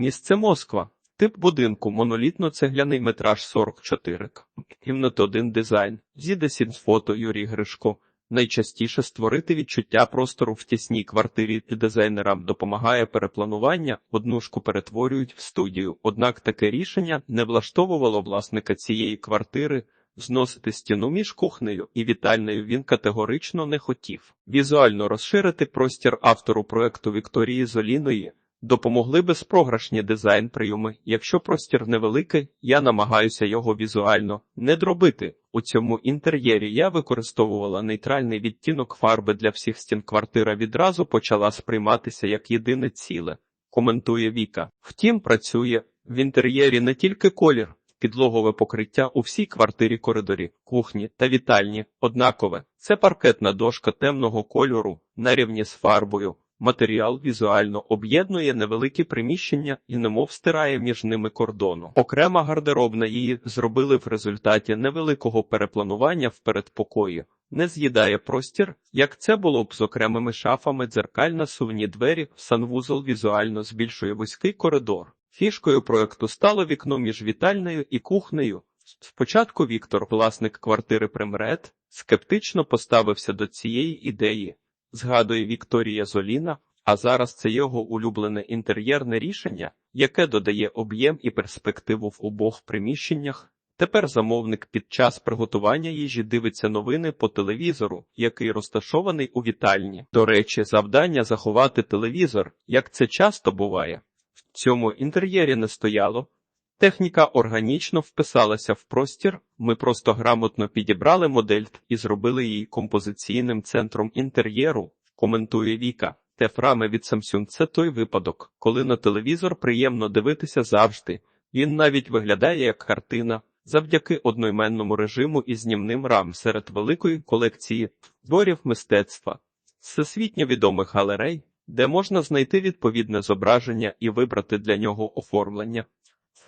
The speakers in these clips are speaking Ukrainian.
Місце Москва. Тип будинку монолітно-цегляний метраж 44 к. Кімната 1 дизайн. Зідесін фото Юрій Гришко. Найчастіше створити відчуття простору в тісній квартирі дизайнерам допомагає перепланування, однушку перетворюють в студію. Однак таке рішення не влаштовувало власника цієї квартири. Зносити стіну між кухнею і вітальнею він категорично не хотів. Візуально розширити простір автору проекту Вікторії Золіної допомогли безпрограшні дизайн прийоми. Якщо простір невеликий, я намагаюся його візуально не дробити. У цьому інтер'єрі я використовувала нейтральний відтінок фарби для всіх стін. Квартира відразу почала сприйматися як єдине ціле. Коментує Віка. Втім, працює в інтер'єрі не тільки колір. Підлогове покриття у всій квартирі коридорі, кухні та вітальні однакове. Це паркетна дошка темного кольору на рівні з фарбою. Матеріал візуально об'єднує невеликі приміщення і немов стирає між ними кордону. Окрема гардеробна її зробили в результаті невеликого перепланування в передпокої. Не з'їдає простір, як це було б з окремими шафами, дзеркальна сувні двері, санвузол візуально збільшує вузький коридор. Фішкою проекту стало вікно між вітальною і кухнею. Спочатку Віктор, власник квартири Примред, скептично поставився до цієї ідеї, згадує Вікторія Золіна, а зараз це його улюблене інтер'єрне рішення, яке додає об'єм і перспективу в обох приміщеннях. Тепер замовник під час приготування їжі дивиться новини по телевізору, який розташований у вітальні. До речі, завдання заховати телевізор, як це часто буває. В цьому інтер'єрі не стояло. Техніка органічно вписалася в простір, ми просто грамотно підібрали модель і зробили її композиційним центром інтер'єру, коментує Віка. Тефрами від Samsung – це той випадок, коли на телевізор приємно дивитися завжди. Він навіть виглядає як картина, завдяки одноіменному режиму і знімним рам серед великої колекції творів мистецтва, всесвітньо відомих галерей, де можна знайти відповідне зображення і вибрати для нього оформлення,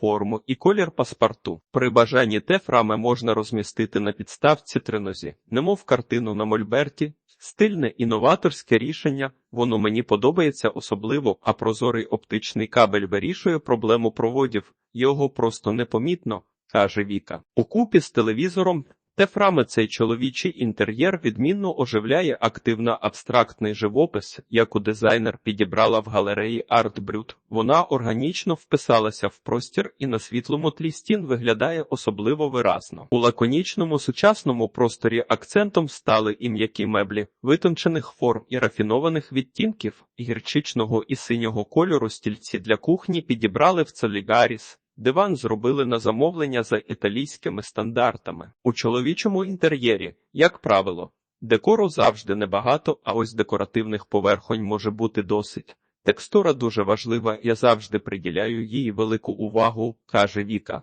форму і колір паспорту. При бажанні тефрами можна розмістити на підставці тринозі, немов картину на мольберті. Стильне інноваторське рішення, воно мені подобається особливо, а прозорий оптичний кабель вирішує проблему проводів, його просто непомітно, каже Віка. У купі з телевізором Тефрами цей чоловічий інтер'єр відмінно оживляє активно абстрактний живопис, яку дизайнер підібрала в галереї Art Brut. Вона органічно вписалася в простір і на світлому тлі стін виглядає особливо виразно. У лаконічному сучасному просторі акцентом стали і м'які меблі, витончених форм і рафінованих відтінків, гірчичного і синього кольору стільці для кухні підібрали в Целігаріс. Диван зробили на замовлення за італійськими стандартами. У чоловічому інтер'єрі, як правило, декору завжди небагато, а ось декоративних поверхонь може бути досить. Текстура дуже важлива, я завжди приділяю їй велику увагу, каже Віка.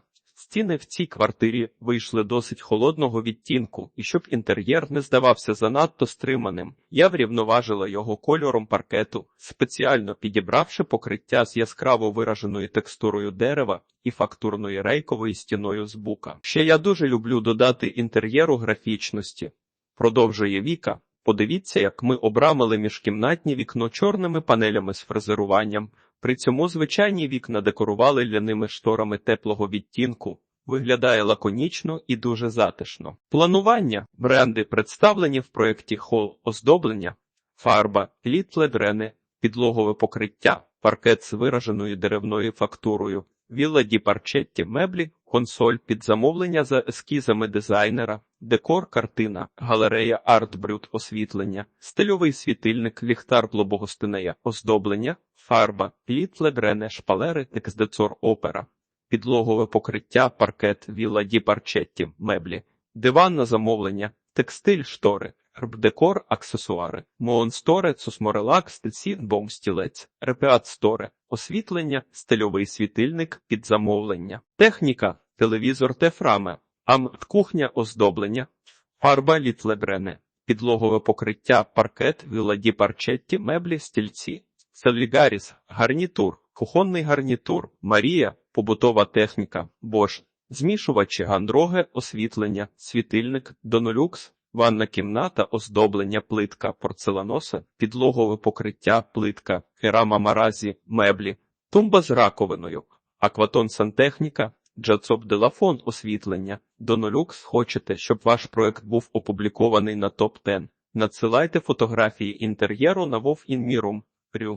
Стіни в цій квартирі вийшли досить холодного відтінку, і щоб інтер'єр не здавався занадто стриманим, я врівноважила його кольором паркету, спеціально підібравши покриття з яскраво вираженою текстурою дерева і фактурною рейковою стіною з бука. Ще я дуже люблю додати інтер'єру графічності. Продовжує Віка. Подивіться, як ми обрамили міжкімнатні вікно чорними панелями з фрезеруванням. При цьому звичайні вікна декорували ляними шторами теплого відтінку. Виглядає лаконічно і дуже затишно. Планування бренди представлені в проєкті хол оздоблення, фарба, літледрени, підлогове покриття, паркет з вираженою деревною фактурою, вілла ді парчетті меблі, консоль під замовлення за ескізами дизайнера, декор, картина, галерея арт-брют освітлення, стильовий світильник, ліхтар глобогостинея, оздоблення, фарба, літледрене, шпалери, текстдецор опера, підлогове покриття, паркет, вілла ді парчетті, меблі, диван на замовлення, текстиль, штори, Рбдекор, аксесуари, Моонсторе, Сосморелакс, Стецін, Бом стілець, Репеат освітлення, стильовий світильник, під замовлення, техніка, телевізор Тефраме, амт кухня оздоблення, фарба літлебрене, підлогове покриття, паркет, віладі парчетті, меблі, стільці, селігаріс, гарнітур, кухонний гарнітур, Марія, побутова техніка, Бош, змішувачі, гандроге, освітлення, світильник, донолюкс, Ванна кімната, оздоблення, плитка, порцеланоса, підлогове покриття, плитка, керама маразі, меблі, Тумба з раковиною, Акватон сантехніка, Джацоп Делафон освітлення. Донолюкс хочете, щоб ваш проект був опублікований на топ 10 Надсилайте фотографії інтер'єру на Вов. Рю.